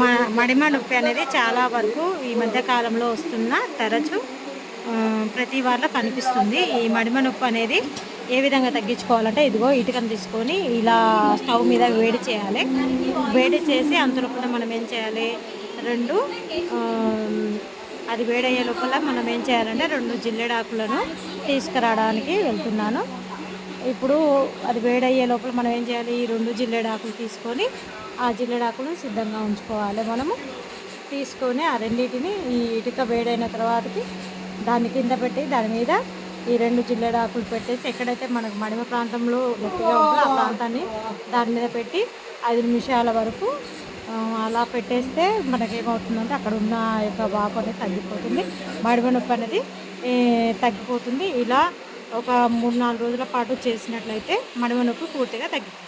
మ మడిమ నొప్పి అనేది చాలా వరకు ఈ మధ్య కాలంలో వస్తున్న తరచు ప్రతి వారిలో కనిపిస్తుంది. ఈ మడిమ నొప్పి అనేది ఏ విధంగా తగ్గించుకోవాలంటే ఇదిగో ఇటుకను తీసుకొని ఇలా స్టవ్ మీద వేడి చేయాలి. వేడి చేసి అంత లోపల మనం ఏం చేయాలి? రెండు అది వేడయ్యే లోపల మనం ఏం చేయాలంటే రెండు జిల్లెడాకులను తీసుకురావడానికి వెళ్తున్నాను. ఇప్పుడు అది వేడయ్యే లోపల మనం ఏం చేయాలి? ఈ రెండు జిల్లెడాకులు తీసుకొని ఆ జిల్లెడాకులు సిద్ధంగా ఉంచుకోవాలి మనము. తీసుకొని ఆ రెండింటిని ఈ ఇటుక వేడైన తర్వాతకి దాన్ని కింద పెట్టి దాని మీద ఈ రెండు జిల్లెడాకులు పెట్టేసి ఎక్కడైతే మనకు మడిమ ప్రాంతంలో గట్టిగా ఉందో ఆ ప్రాంతాన్ని దాని మీద పెట్టి ఐదు నిమిషాల వరకు అలా పెట్టేస్తే మనకేమవుతుందంటే అక్కడ ఉన్న యొక్క వాపు అనేది తగ్గిపోతుంది. మడిమ నొప్పి అనేది తగ్గిపోతుంది. ఇలా ఒక మూడు నాలుగు రోజుల పాటు చేసినట్లయితే మడిమ నొప్పి పూర్తిగా తగ్గిపోతుంది.